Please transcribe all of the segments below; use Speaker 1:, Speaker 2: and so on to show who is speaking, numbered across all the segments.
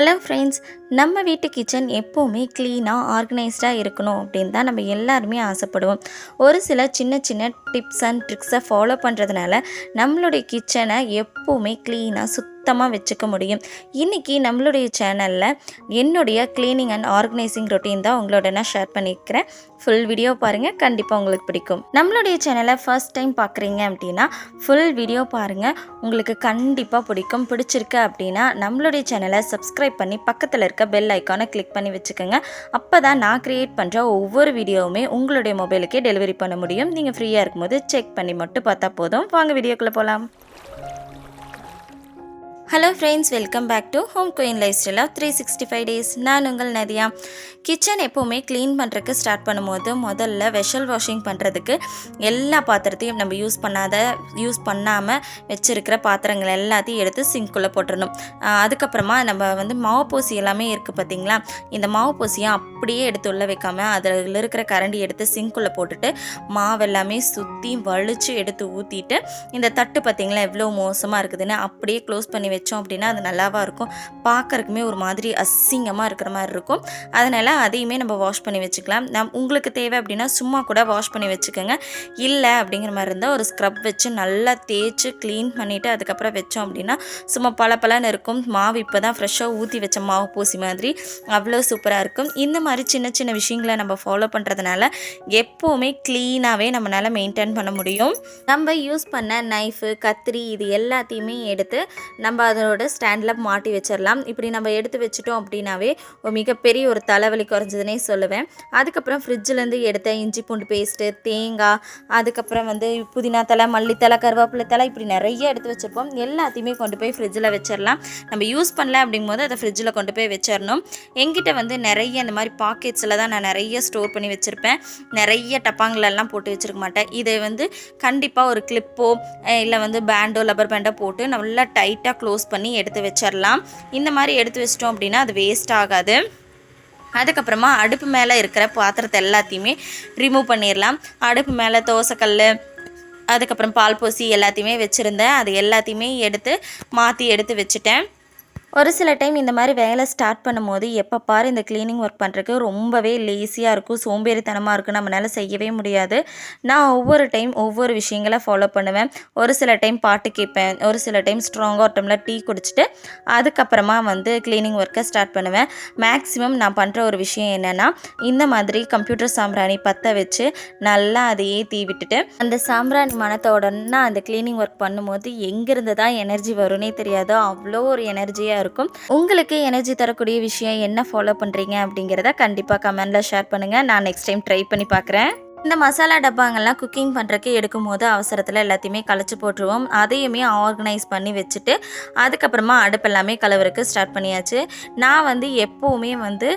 Speaker 1: Hello friends நம்ம வீட்டு kitchen எப்போவுமே க்ளீனாக ஆர்கனைஸ்டாக இருக்கணும் அப்படின்னு தான் நம்ம எல்லாருமே ஆசைப்படுவோம். ஒரு சில சின்ன சின்ன டிப்ஸ் அண்ட் ட்ரிக்ஸை ஃபாலோ பண்ணுறதுனால நம்மளுடைய கிச்சனை எப்போவுமே க்ளீனாக சுத்தமாக வச்சுக்க முடியும். இன்றைக்கி நம்மளுடைய சேனலில் என்னுடைய க்ளீனிங் அண்ட் ஆர்கனைசிங் ரொட்டீன் தான் உங்களோட நான் ஷேர் பண்ணியிருக்கிறேன். ஃபுல் வீடியோ பாருங்கள் கண்டிப்பாக உங்களுக்கு பிடிக்கும். நம்மளுடைய சேனலை ஃபர்ஸ்ட் டைம் பார்க்குறீங்க அப்படின்னா ஃபுல் வீடியோ பாருங்கள் உங்களுக்கு கண்டிப்பாக பிடிக்கும். பிடிச்சிருக்கு அப்படின்னா நம்மளுடைய சேனலை சப்ஸ்கிரைப் பண்ணி பக்கத்தில் இருக்க பெல் ஐக்கானை கிளிக் பண்ணி வச்சுக்கோங்க. அப்போ தான் நான் க்ரியேட் பண்ணுற ஒவ்வொரு வீடியோவுமே உங்களுடைய மொபைலுக்கே டெலிவரி பண்ண முடியும். நீங்கள் ஃப்ரீயாக இருக்கும்போது செக் பண்ணி மட்டும் பார்த்தா போதும். வாங்க வீடியோக்குள்ளே போகலாம் hello friends welcome back to home queen lifestyle of three sixty five days நான் உங்கள் நதியா. கிச்சன் எப்போவுமே க்ளீன் பண்ணுறதுக்கு ஸ்டார்ட் பண்ணும்போது முதல்ல வெஷல் வாஷிங் பண்ணுறதுக்கு எல்லா பாத்திரத்தையும் நம்ம யூஸ் பண்ணாத யூஸ் பண்ணாமல் வச்சுருக்கிற பாத்திரங்கள் எல்லாத்தையும் எடுத்து சிங்க்குள்ளே போட்டுடணும் அதுக்கப்புறமா நம்ம வந்து மாவு பூசி எல்லாமே இருக்குது பார்த்தீங்களா இந்த மாவு பூசியை அப்படியே எடுத்து உள்ள வைக்காமல் அதில் இருக்கிற கரண்டி எடுத்து சிங்க்குள்ளே போட்டுட்டு மாவு எல்லாமே சுற்றி வலிச்சு எடுத்து ஊற்றிட்டு இந்த தட்டு பார்த்தீங்களா எவ்வளோ மோசமாக இருக்குதுன்னு அப்படியே க்ளோஸ் பண்ணி வச்சோம் அப்படின்னா அது நல்லாவாக இருக்கும். பார்க்கறக்குமே ஒரு மாதிரி அசிங்கமாக இருக்கிற மாதிரி இருக்கும். அதனால் அதையுமே நம்ம வாஷ் பண்ணி வச்சுக்கலாம். நம் உங்களுக்கு தேவை அப்படின்னா சும்மா கூட வாஷ் பண்ணி வச்சுக்கோங்க. இல்லை அப்படிங்கிற மாதிரி இருந்தால் ஒரு ஸ்க்ரப் வச்சு நல்லா தேய்ச்சி க்ளீன் பண்ணிவிட்டு அதுக்கப்புறம் வச்சோம் அப்படின்னா சும்மா பளபளன்னு இருக்கும். மாவு இப்போ தான் ஃப்ரெஷ்ஷாக ஊற்றி வச்ச மாவு பூசி மாதிரி அவ்வளோ சூப்பராக இருக்கும். இந்த மாதிரி சின்ன சின்ன விஷயங்களை நம்ம ஃபாலோ பண்ணுறதுனால எப்போவுமே க்ளீனாகவே நம்மளால் மெயின்டைன் பண்ண முடியும். நம்ம யூஸ் பண்ண நைஃபு கத்திரி இது எல்லாத்தையுமே எடுத்து நம்ம அதனோட ஸ்டாண்டில் மாட்டி வச்சிடலாம் இப்படி நம்ம எடுத்து வச்சிட்டோம் அப்படின்னாவே மிகப்பெரிய ஒரு தலைவலி குறைஞ்சதுன்னே சொல்லுவேன். அதுக்கப்புறம் ஃப்ரிட்ஜிலேருந்து எடுத்த இஞ்சி பூண்டு பேஸ்ட்டு தேங்காய் அதுக்கப்புறம் வந்து புதினா தலை மல்லித்தலை கருவேப்பிலை தலை இப்படி நிறைய எடுத்து வச்சுருப்போம். எல்லாத்தையுமே கொண்டு போய் ஃப்ரிட்ஜில் வச்சிடலாம் நம்ம யூஸ் பண்ணல அப்படிங்கும்போது அதை ஃப்ரிட்ஜில் கொண்டு போய் வச்சிடணும் எங்கிட்ட வந்து நிறைய இந்த மாதிரி பாக்கெட்ஸில் தான் நான் நிறைய ஸ்டோர் பண்ணி வச்சுருப்பேன். நிறைய டப்பாங்களெல்லாம் போட்டு வச்சுருக்க மாட்டேன். இதை வந்து கண்டிப்பாக ஒரு கிளிப்போ இல்லை வந்து பேண்டோ லப்பர் பேண்டோ போட்டு நல்லா டைட்டாக க்ளோஸ் பண்ணி எடுத்து வச்சிடலாம் இந்த மாதிரி எடுத்து வச்சிட்டோம் அப்படின்னா அது வேஸ்ட் ஆகாது. அதுக்கப்புறமா அடுப்பு மேலே இருக்கிற பாத்திரத்தை எல்லாத்தையுமே ரிமூவ் பண்ணிடலாம் அடுப்பு மேலே தோசைக்கல் அதுக்கப்புறம் பால் பூசி எல்லாத்தையுமே வச்சுருந்தேன். அது எல்லாத்தையுமே எடுத்து மாற்றி எடுத்து வச்சுட்டேன். ஒரு சில டைம் இந்த மாதிரி வேலை ஸ்டார்ட் பண்ணும்போது எப்போ பாரு இந்த க்ளீனிங் ஒர்க் பண்ணுறதுக்கு ரொம்பவே லேசியாக இருக்கும் சோம்பேறித்தனமாக இருக்கும். நம்மளால் செய்யவே முடியாது. நான் ஒவ்வொரு டைம் ஒவ்வொரு விஷயங்களை ஃபாலோ பண்ணுவேன். ஒரு சில டைம் பாட்டு கேட்பேன். ஒரு சில டைம் ஸ்ட்ராங்காக ஒரு டைமில் டீ குடிச்சிட்டு அதுக்கப்புறமா வந்து க்ளீனிங் ஒர்க்கை ஸ்டார்ட் பண்ணுவேன். மேக்ஸிமம் நான் பண்ணுற ஒரு விஷயம் என்னென்னா இந்த மாதிரி கம்ப்யூட்டர் சாம்பிராணி பற்ற வச்சு நல்லா அதையே தீ விட்டுட்டு அந்த சாம்பிராணி மனத்தோடனா அந்த க்ளீனிங் ஒர்க் பண்ணும்போது எங்கேருந்து தான் எனர்ஜி வரும்னே தெரியாது. அவ்வளோ ஒரு எனர்ஜியாக இருக்கும். உங்களுக்கு எனர்ஜி தரக்கூடிய விஷயம் என்ன ஃபாலோ பண்ணுறீங்க அப்படிங்கிறத கண்டிப்பாக கமெண்டில் ஷேர் பண்ணுங்கள் நான் நெக்ஸ்ட் டைம் ட்ரை பண்ணி பார்க்குறேன். இந்த மசாலா டப்பாங்கள்லாம் குக்கிங் பண்ணுறக்கு எடுக்கும் போது அவசரத்தில் எல்லாத்தையுமே கழிச்சு போட்டுருவோம். அதையுமே ஆர்கனைஸ் பண்ணி வச்சுட்டு அதுக்கப்புறமா அடுப்பு எல்லாமே கலவருக்கு ஸ்டார்ட் பண்ணியாச்சு. நான் வந்து எப்போவுமே வந்து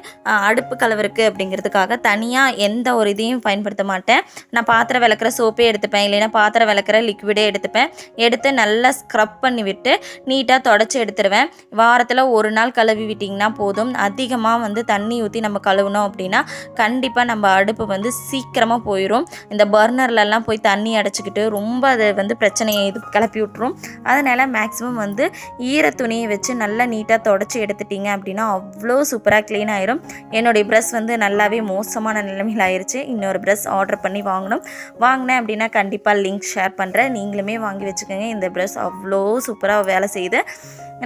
Speaker 1: அடுப்பு கலவருக்கு அப்படிங்கிறதுக்காக தனியாக எந்த ஒரு இதையும் பயன்படுத்த மாட்டேன். நான் பாத்திரம் விளக்குற சோப்பே எடுத்துப்பேன். இல்லைன்னா பாத்திரம் விளக்குற லிக்விடே எடுத்துப்பேன். எடுத்து நல்லா ஸ்க்ரப் பண்ணி விட்டு நீட்டாக தொடச்சி எடுத்துருவேன். வாரத்தில் ஒரு நாள் கழுவி விட்டிங்கன்னா போதும். அதிகமாக வந்து தண்ணி ஊற்றி நம்ம கழுவுனோம் அப்படின்னா கண்டிப்பாக நம்ம அடுப்பு வந்து சீக்கிரமாக போயிடும் இந்த பர்னர்லலாம் போய் தண்ணி அடைச்சிக்கிட்டு ரொம்ப அது வந்து பிரச்சனையை இது கிளப்பி விட்ரும் அதனால் மேக்ஸிமம் வந்து ஈர துணியை வச்சு நல்லா நீட்டாக தொடச்சி எடுத்துட்டிங்க அப்படின்னா அவ்வளோ சூப்பராக க்ளீன் ஆயிரும். என்னுடைய ப்ரஷ் வந்து நல்லாவே மோசமான நிலைமையில் ஆயிடுச்சு இன்னொரு ப்ரஷ் ஆர்டர் பண்ணி வாங்கணும். வாங்கினேன் அப்படின்னா கண்டிப்பாக லிங்க் ஷேர் பண்ணுறேன் நீங்களுமே வாங்கி வச்சுக்கோங்க. இந்த ப்ரஷ் அவ்வளோ சூப்பராக வேலை செய்யுது.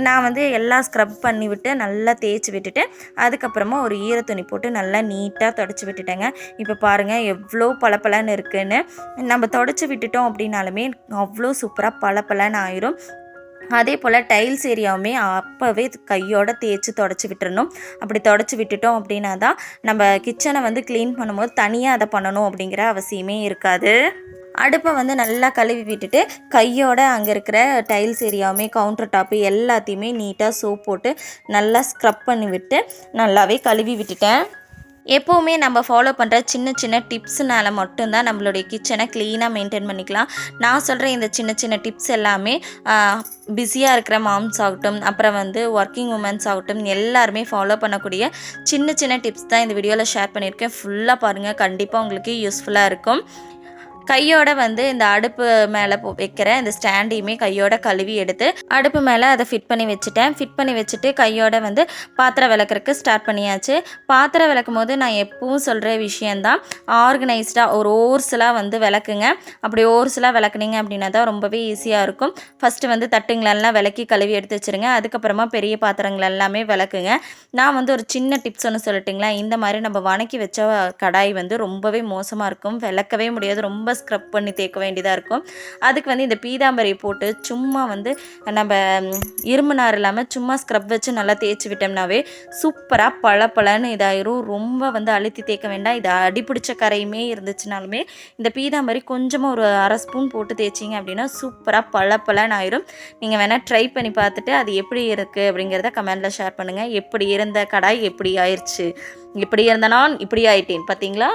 Speaker 1: நான் வந்து எல்லாம் ஸ்க்ரப் பண்ணி விட்டு நல்லா தேய்ச்சி விட்டுட்டு அதுக்கப்புறமா ஒரு ஈர துணி போட்டு நல்லா நீட்டாக தொடச்சி விட்டுட்டேங்க. இப்போ பாருங்கள் எவ்வளோ பளபளன்னு இருக்குன்னு. நம்ம தொடச்சி விட்டுட்டோம் அப்படின்னாலுமே அவ்வளோ சூப்பராக பளபளன்னு ஆயிரும். அதே போல் டைல்ஸ் ஏரியாவுமே அப்போவே கையோட தேய்ச்சி தொடச்சி விட்டுறணும். அப்படி தொடச்சி விட்டுட்டோம் அப்படின்னா தான் நம்ம கிச்சனை வந்து க்ளீன் பண்ணும்போது தனியாக அதை பண்ணணும் அப்படிங்கிற அவசியமே இருக்காது. அடுப்பை வந்து நல்லா கழுவி விட்டுட்டு கையோட அங்கே இருக்கிற டைல்ஸ் ஏரியாவுமே கவுண்டர் டாப்பு எல்லாத்தையுமே நீட்டாக சோப் போட்டு நல்லா ஸ்க்ரப் பண்ணி விட்டு நல்லாவே கழுவி விட்டுட்டேன். எப்போவுமே நம்ம ஃபாலோ பண்ணுற சின்ன சின்ன டிப்ஸ்னால மட்டும்தான் நம்மளுடைய கிச்சனை க்ளீனாக மெயின்டைன் பண்ணிக்கலாம். நான் சொல்கிற இந்த சின்ன சின்ன டிப்ஸ் எல்லாமே பிஸியாக இருக்கிற மாம்ஸ் ஆகட்டும் அப்புறம் வந்து ஒர்க்கிங் உமன்ஸ் ஆகட்டும் எல்லாருமே ஃபாலோ பண்ணக்கூடிய சின்ன சின்ன டிப்ஸ் தான் இந்த வீடியோவில் ஷேர் பண்ணியிருக்கேன். ஃபுல்லாக பாருங்கள் கண்டிப்பாக உங்களுக்கு யூஸ்ஃபுல்லாக இருக்கும். கையோட வந்து இந்த அடுப்பு மேலே வைக்கிற இந்த ஸ்டாண்டையுமே கையோட கழுவி எடுத்து அடுப்பு மேலே அதை ஃபிட் பண்ணி வச்சுட்டேன். ஃபிட் பண்ணி வச்சுட்டு கையோட வந்து பாத்திரம் விளக்குறதுக்கு ஸ்டார்ட் பண்ணியாச்சு. பாத்திரம் விளக்கும் போது நான் எப்பவும் சொல்கிற விஷயந்தான் ஆர்கனைஸ்டாக ஒரு ஓர்ஸ்லாம் வந்து விளக்குங்க. அப்படி ஓர்ஸ்லாம் விளக்குனீங்க அப்படின்னா தான் ரொம்பவே ஈஸியாக இருக்கும். ஃபஸ்ட்டு வந்து தட்டுங்களெல்லாம் விளக்கி கழுவி எடுத்து வச்சுருங்க. அதுக்கப்புறமா பெரிய பாத்திரங்கள் எல்லாமே விளக்குங்க. நான் வந்து ஒரு சின்ன டிப்ஸ் ஒன்று சொல்லட்டுங்களேன். இந்த மாதிரி நம்ம வணக்கி வச்ச கடாய் வந்து ரொம்பவே மோசமாக இருக்கும். விளக்கவே முடியாது. ரொம்ப ஸ்க்ரப் பண்ணி தேய்க்க வேண்டியதாக இருக்கும். அதுக்கு வந்து இந்த பீதாம்பரி போட்டு சும்மா வந்து நம்ம இரும்பு நார் இல்லாமல் சும்மா ஸ்க்ரப் வச்சு நல்லா தேய்ச்சி விட்டோம்னாவே சூப்பராக பள இதாயிரும். ரொம்ப வந்து அழுத்தி தேய்க்க வேண்டாம். இது அடிப்பிடிச்ச கரையுமே இருந்துச்சுனாலுமே இந்த பீதாம்பரி கொஞ்சமாக ஒரு அரை ஸ்பூன் போட்டு தேய்ச்சிங்க அப்படின்னா சூப்பராக பள பளன்னு ஆயிரும். நீங்கள் வேணால் ட்ரை பண்ணி பார்த்துட்டு அது எப்படி இருக்குது அப்படிங்கிறத கமெண்டில் ஷேர் பண்ணுங்கள் எப்படி இருந்த கடாய் எப்படி ஆயிடுச்சு இப்படி இருந்த நான் இப்படி ஆயிட்டேன். பார்த்தீங்களா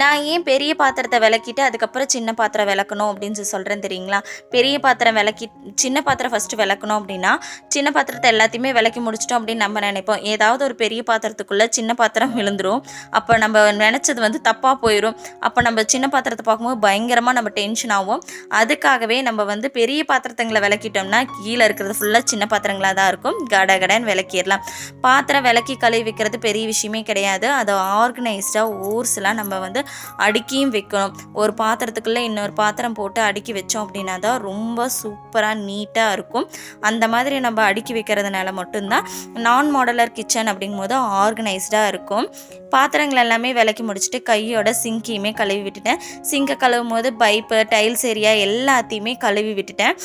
Speaker 1: நான் ஏன் பெரிய பாத்திரத்தை விளக்கிட்டு அதுக்கப்புறம் சின்ன பாத்திரம் விளக்கணும் அப்படின்னு சொல்லி சொல்கிறேன் தெரியுங்களா? பெரிய பாத்திரம் விளக்கி சின்ன பாத்திரம் ஃபஸ்ட்டு விளக்கணும் அப்படின்னா சின்ன பாத்திரத்தை எல்லாத்தையுமே விளக்கி முடிச்சிட்டோம் அப்படின்னு நம்ம நினைப்போம். ஏதாவது ஒரு பெரிய பாத்திரத்துக்குள்ளே சின்ன பாத்திரம் விழுந்துடும் அப்போ நம்ம நினச்சது வந்து தப்பாக போயிடும் அப்போ நம்ம சின்ன பாத்திரத்தை பார்க்கும்போது பயங்கரமாக நம்ம டென்ஷன் ஆகும். அதுக்காகவே நம்ம வந்து பெரிய பாத்திரத்துங்களை விளக்கிட்டோம்னா கீழே இருக்கிறது ஃபுல்லாக சின்ன பாத்திரங்களாக தான் இருக்கும். கட கடன்னு விளக்கிடலாம். பாத்திரம் விளக்கி கழுவி வைக்கிறது பெரிய விஷயமே கிடையாது. அதை ஆர்கனைஸ்டாக ஓர்ஸ்லாம் நம்ம வந்து அடுக்கியும் வைக்கணும். ஒரு பாத்திரத்துக்குள்ளே இன்னொரு பாத்திரம் போட்டு அடுக்கி வச்சோம் அப்படின்னா தான் ரொம்ப சூப்பராக நீட்டாக இருக்கும். அந்த மாதிரி நம்ம அடுக்கி வைக்கிறதுனால மட்டும்தான் நான் மாடலர் கிச்சன் அப்படிங்கும்போது ஆர்கனைஸ்டாக இருக்கும். பாத்திரங்கள் எல்லாமே விளக்கி முடிச்சுட்டு கையோட சிங்கையுமே கழுவி விட்டுட்டேன். சிங்கை கழுவும் போது பைப்பு டைல்ஸ் ஏரியா எல்லாத்தையுமே கழுவி விட்டுட்டேன்.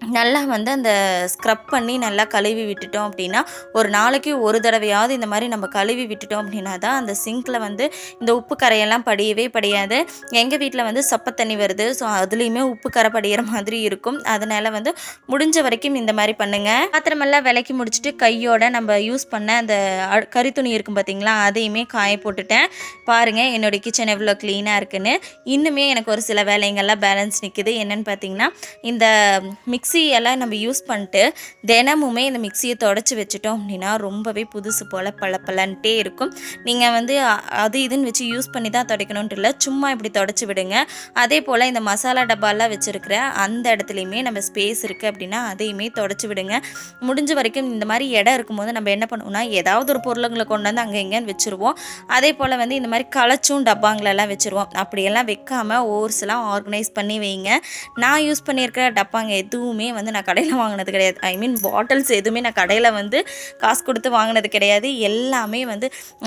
Speaker 1: நல்லா வந்து அந்த ஸ்க்ரப் பண்ணி நல்லா கழுவி விட்டுட்டோம் அப்படின்னா ஒரு நாளைக்கு ஒரு தடவையாவது இந்த மாதிரி நம்ம கழுவி விட்டுட்டோம் அப்படின்னா தான் அந்த சிங்க்கில் வந்து இந்த உப்பு கரையெல்லாம் படியவே படியாது. எங்கள் வீட்டில் வந்து சப்பை தண்ணி வருது. ஸோ அதுலேயுமே உப்பு கரை படிகிற மாதிரி இருக்கும். அதனால் வந்து முடிஞ்ச வரைக்கும் இந்த மாதிரி பண்ணுங்கள் பாத்திரமெல்லாம் விலக்கி முடிச்சுட்டு கையோட நம்ம யூஸ் பண்ண அந்த அ- துணி இருக்கும் பார்த்தீங்களா அதையுமே காய போட்டுட்டேன். பாருங்கள் என்னுடைய கிச்சன் எவ்வளோ க்ளீனாக இருக்குன்னு. இன்னுமே எனக்கு ஒரு சில வேலைங்கள்லாம் பேலன்ஸ் நிற்குது என்னன்னு பார்த்தீங்கன்னா இந்த மிக்ஸ் மிக்சியெல்லாம் நம்ம யூஸ் பண்ணிட்டு தினமுமே இந்த மிக்ஸியை தொடச்சி வச்சுட்டோம் அப்படின்னா ரொம்பவே புதுசு போல் பளபளன்ட்டே இருக்கும். நீங்கள் வந்து அது இதுன்னு வச்சு யூஸ் பண்ணி தான் துடைக்கணுன்ட்டு இல்லை சும்மா இப்படி தொடச்சி விடுங்க. அதே போல் இந்த மசாலா டப்பாலாம் வச்சுருக்கிற அந்த இடத்துலையுமே நம்ம ஸ்பேஸ் இருக்குது அப்படின்னா அதையுமே தொடச்சி விடுங்க. முடிஞ்ச வரைக்கும் இந்த மாதிரி இடம் இருக்கும்போது நம்ம என்ன பண்ணுவோம்னா ஏதாவது ஒரு பொருளுங்களை கொண்டு வந்து அங்கே எங்கேன்னு வச்சுருவோம். அதே போல் வந்து இந்த மாதிரி களைச்சும் டப்பாங்களெல்லாம் வச்சுருவோம். அப்படியெல்லாம் வைக்காமல் ஓர்ஸ்லாம் ஆர்கனைஸ் பண்ணி வைங்க. நான் யூஸ் பண்ணியிருக்கிற டப்பாங்க எதுவுமே எதுவுமே வந்து நான் கடையில் வாங்கினது கிடையாது. ஐ மீன் பாட்டில்ஸ் எதுவுமே நான் கடையில் வந்து காசு கொடுத்து வாங்கினது கிடையாது. எல்லாமே வந்து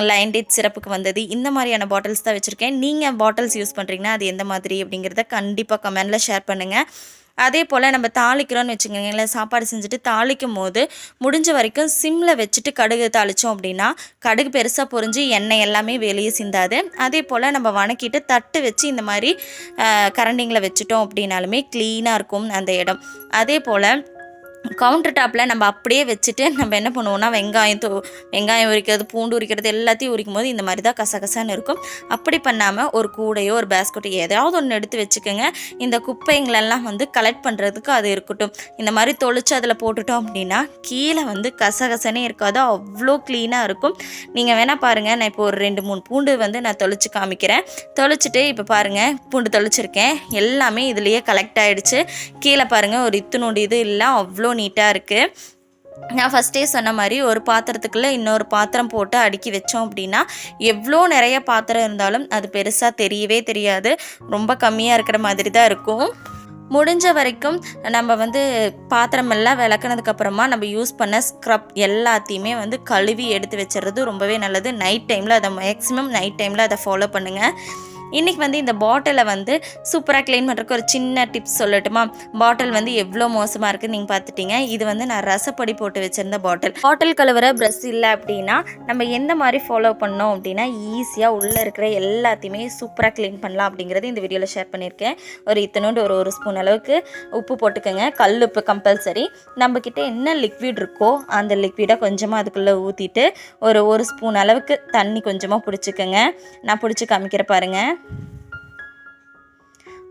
Speaker 1: லைன் டேட் சிறப்புக்கு வந்தது. இந்த மாதிரியான பாட்டில்ஸ் தான் வச்சுருக்கேன். நீங்கள் பாட்டில்ஸ் யூஸ் பண்ணுறீங்கன்னா அது எந்த மாதிரி அப்படிங்கிறத கண்டிப்பாக கமெண்டில் ஷேர் பண்ணுங்கள் அதே போல் நம்ம தாளிக்கிறோன்னு வச்சுக்கோங்களேன். சாப்பாடு செஞ்சுட்டு தாளிக்கும் போது முடிஞ்ச வரைக்கும் சிம்மில் வச்சுட்டு கடுகு தாளித்தோம் அப்படின்னா கடுகு பெருசாக பொரிஞ்சு எண்ணெய் எல்லாமே வெளியே சிந்தாது. அதே போல் நம்ம வணக்கிட்டு தட்டு வச்சு இந்த மாதிரி கரண்டிங்களை வச்சுட்டோம் அப்படின்னாலுமே க்ளீனாக இருக்கும் அந்த இடம். அதே போல் கவுண்டர் டாப்பில் நம்ம அப்படியே வச்சுட்டு நம்ம என்ன பண்ணுவோம்னா வெங்காயம் தோ வெங்காயம் உரிக்கிறது பூண்டு உரிக்கிறது எல்லாத்தையும் உரிக்கும் போது இந்த மாதிரி தான் கசகசன்னு இருக்கும். அப்படி பண்ணாமல் ஒரு கூடையோ ஒரு பேஸ்கெட்டோ ஏதாவது ஒன்று எடுத்து வச்சுக்கோங்க. இந்த குப்பைங்களெல்லாம் வந்து கலெக்ட் பண்ணுறதுக்கு அது இருக்கட்டும். இந்த மாதிரி தொளிச்சு அதில் போட்டுட்டோம் அப்படின்னா கீழே வந்து கசகசனே இருக்காது. அவ்வளோ க்ளீனாக இருக்கும். நீங்கள் வேணால் பாருங்கள் நான் இப்போ ஒரு ரெண்டு மூணு பூண்டு வந்து நான் தொளிச்சு காமிக்கிறேன். தொளிச்சுட்டு இப்போ பாருங்கள் பூண்டு தொளிச்சிருக்கேன். எல்லாமே இதுலேயே கலெக்ட் ஆகிடுச்சு கீழே பாருங்கள் ஒரு இத்துணூண்டு இது இல்லை அவ்வளோ நீட்டாக இருக்குது நான் ஃபஸ்ட்டே சொன்ன மாதிரி ஒரு பாத்திரத்துக்குள்ளே இன்னொரு பாத்திரம் போட்டு அடுக்கி வச்சோம் அப்படின்னா எவ்வளோ நிறைய பாத்திரம் இருந்தாலும் அது பெருசாக தெரியவே தெரியாது. ரொம்ப கம்மியாக இருக்கிற மாதிரி தான் இருக்கும். முடிஞ்ச வரைக்கும் நம்ம வந்து பாத்திரம் எல்லாம் விளக்குனதுக்கப்புறமா நம்ம யூஸ் பண்ண ஸ்க்ரப் எல்லாத்தையுமே வந்து கழுவி எடுத்து வச்சுறது ரொம்பவே நல்லது. நைட் டைமில் அதை மேக்ஸிமம் நைட் டைமில் அதை ஃபாலோ பண்ணுங்கள் இன்றைக்கி வந்து இந்த பாட்டிலை வந்து சூப்பராக க்ளீன் பண்ணுறதுக்கு ஒரு சின்ன டிப்ஸ் சொல்லட்டுமா? பாட்டில் வந்து எவ்வளோ மோசமாக இருக்குன்னு நீங்கள் பார்த்துட்டீங்க. இது வந்து நான் ரசப்பொடி போட்டு வச்சுருந்த பாட்டில். பாட்டில் கழுவுற ப்ரஷ் இல்லை அப்படின்னா நம்ம எந்த மாதிரி ஃபாலோ பண்ணோம் அப்படின்னா ஈஸியாக உள்ளே இருக்கிற எல்லாத்தையுமே சூப்பராக க்ளீன் பண்ணலாம் அப்படிங்கிறது இந்த வீடியோவில் ஷேர் பண்ணியிருக்கேன். ஒரு இத்தனோண்டு ஒரு ஒரு ஸ்பூன் அளவுக்கு உப்பு போட்டுக்கோங்க. கல் உப்பு கம்பல்சரி நம்மக்கிட்ட என்ன லிக்விட் இருக்கோ அந்த லிக்விடை கொஞ்சமாக அதுக்குள்ளே ஊற்றிட்டு ஒரு ஒரு ஸ்பூன் அளவுக்கு தண்ணி கொஞ்சமாக பிடிச்சிக்கோங்க. நான் பிடிச்சி காமிக்கிற பாருங்கள்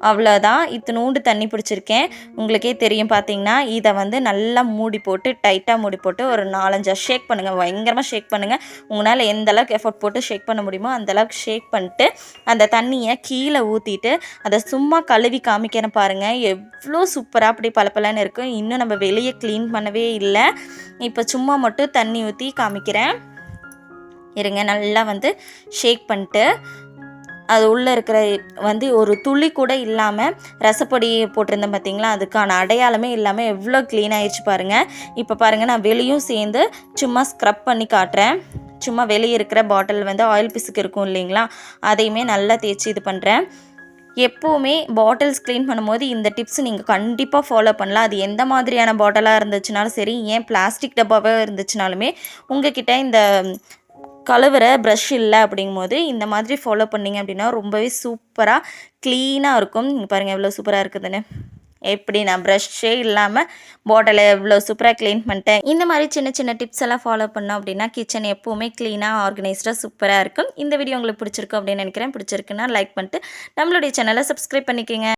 Speaker 1: அவ்வளோதான் இத்தினூண்டு தண்ணி பிடிச்சிருக்கேன். உங்களுக்கே தெரியும் பார்த்தீங்கன்னா இதை வந்து நல்லா மூடி போட்டு டைட்டாக மூடி போட்டு ஒரு நாலஞ்சா ஷேக் பண்ணுங்கள் பயங்கரமாக ஷேக் பண்ணுங்கள் உங்களால் எந்த அளவுக்கு எஃபர்ட் போட்டு ஷேக் பண்ண முடியுமோ அந்த அளவுக்கு ஷேக் பண்ணிட்டு அந்த தண்ணியை கீழே ஊற்றிட்டு அதை சும்மா கழுவி காமிக்கிறேன் பாருங்கள் எவ்வளோ சூப்பராக அப்படி பளபளன்னு இருக்கும். இன்னும் நம்ம வெளியே க்ளீன் பண்ணவே இல்லை. இப்போ சும்மா மட்டும் தண்ணி ஊற்றி காமிக்கிறேன். இருங்க நல்லா வந்து ஷேக் பண்ணிட்டு அது உள்ளே இருக்கிற வந்து ஒரு துளி கூட இல்லாமல் ரசப்பொடி போட்டிருந்தேன் பார்த்தீங்களா அதுக்கான அடையாளமே இல்லாமல் எவ்வளோ க்ளீன் ஆயிடுச்சு பாருங்கள் இப்போ பாருங்கள் நான் வெளியும் சேர்ந்து சும்மா ஸ்க்ரப் பண்ணி காட்டுறேன். சும்மா வெளியே இருக்கிற பாட்டில் வந்து ஆயில் பிசுக்கு இருக்கும் இல்லைங்களா? அதையுமே நல்லா தேய்ச்சி இது பண்ணுறேன் எப்போவுமே பாட்டில்ஸ் க்ளீன் பண்ணும்போது இந்த டிப்ஸ் நீங்கள் கண்டிப்பாக ஃபாலோ பண்ணலாம். அது எந்த மாதிரியான பாட்டிலாக இருந்துச்சுனாலும் சரி ஏன் பிளாஸ்டிக் டப்பாவே இருந்துச்சுனாலுமே உங்ககிட்ட இந்த கழுவுற ப்ரஷ் இல்லை அப்படிங்கும்போது இந்த மாதிரி ஃபாலோ பண்ணிங்க அப்படின்னா ரொம்பவே சூப்பராக க்ளீனாக இருக்கும். நீங்கள் பாருங்கள் எவ்வளோ சூப்பராக இருக்குதுன்னு. எப்படி நான் ப்ரஷ்ஷே இல்லாமல் பாட்டிலை எவ்வளோ சூப்பராக க்ளீன் பண்ணிட்டேன்? இந்த மாதிரி சின்ன சின்ன டிப்ஸ் எல்லாம் ஃபாலோ பண்ணோம் அப்படின்னா கிச்சன் எப்போவுமே க்ளீனாக ஆர்கனைஸ்டாக சூப்பராக இருக்கும். இந்த வீடியோ உங்களுக்கு பிடிச்சிருக்கும் அப்படின்னு நினைக்கிறேன். பிடிச்சிருக்குன்னா லைக் பண்ணிட்டு நம்மளுடைய சேனலை சப்ஸ்கிரைப் பண்ணிக்கோங்க.